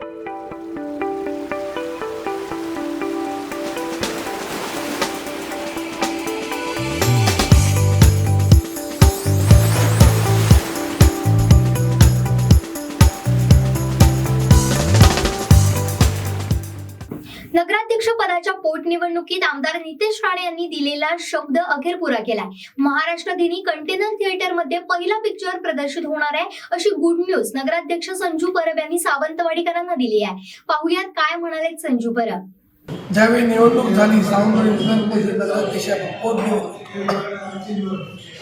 Thank you. नगराध्यक्ष पदाच्या पोटनिवडणुकीत आमदार नितेश राणे यांनी दिलेला शब्द अखेर पुरा केलाय. महाराष्ट्र दिनी कंटेनर थिएटरमध्ये पहिला पिक्चर प्रदर्शित होणार आहे अशी गुड न्यूज नगराध्यक्ष संजू परब यांनी सावंतवाडीकरांना दिली आहे. पाहुयात काय म्हणाले संजू परब. ज्यावेळी निवडणूक झाली सावंतवाडी नगराध्यक्ष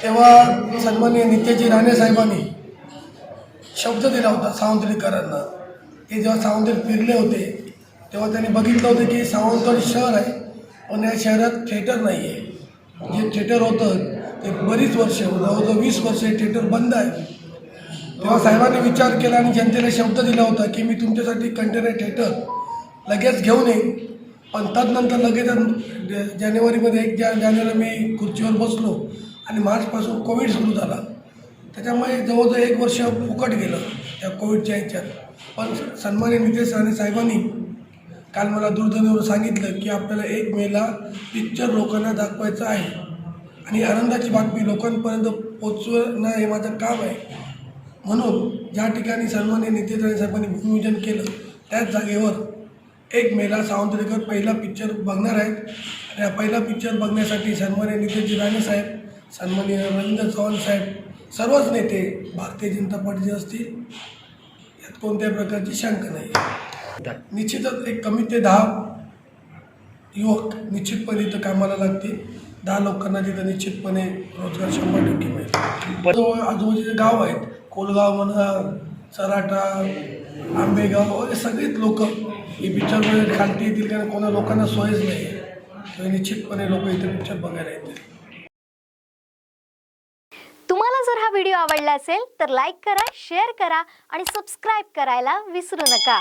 तेव्हा सन्मान्य नित्याजी राणे साहेबांनी शब्द दिला होता सावंतवाडीकरांना. ते जेव्हा सावंतवाडी फिरले होते तेव्हा त्यांनी बघितलं होतं की सावंतवाडी शहर आहे पण या शहरात थिएटर नाही आहे जे थिएटर होतं ते बरीच वर्ष जवळजवळ वीस वर्ष थिएटर बंद आहे. तेव्हा साहेबांनी विचार केला आणि जनतेला शब्द दिला होता की मी तुमच्यासाठी कंटेनर थिएटर लगेच घेऊन येईन. पण तदनंतर लगेच ज- जानेवारीमध्ये एक जा जानेवारी मी खुर्चीवर बसलो आणि मार्चपासून कोविड सुरू झाला. त्याच्यामुळे जवळजवळ एक वर्ष फुकट गेलं त्या कोविडच्या ह्याच्यात. पण सन्मान्य नितेश राणे साहेबांनी काल मला दूरध्वनीवर सांगितलं की आपल्याला एक मेला पिक्चर लोकांना दाखवायचं आहे. आणि आनंदाची बातमी लोकांपर्यंत पोचवणं हे माझं काम आहे. म्हणून ज्या ठिकाणी सन्मान्य नितेश राणे साहेबांनी भूमिपूजन केलं त्याच जागेवर एक मेला सावंतरेकर पहिला पिक्चर बघणार आहेत. आणि या पहिला पिक्चर बघण्यासाठी सन्मान्य नितेशजी राणे साहेब सन्मान्य रवींद्र चव्हाण साहेब सर्वच नेते भारतीय जनता पार्टीचे असतील. यात कोणत्याही प्रकारची शंका नाही. निश्चितच एक कमी ते दहा युवक निश्चितपणे इथं कामाला लागतील. दहा लोकांना तिथं निश्चितपणे रोजगार शंभर टक्के मिळेल. जो आजूबाजूचे गाव आहेत कोलगाव म्हणा सराटा आंबेगाव वगैरे सगळेच लोक हे पिक्चरमध्ये खालती येतील कारण कोणा लोकांना सोयच नाही आहे तर निश्चितपणे लोक इथे पिक्चर बघायला येतील. तुम्हाला जर हा व्हिडिओ आवडला असेल तर लाईक करा शेअर करा आणि सबस्क्राईब करायला विसरू नका.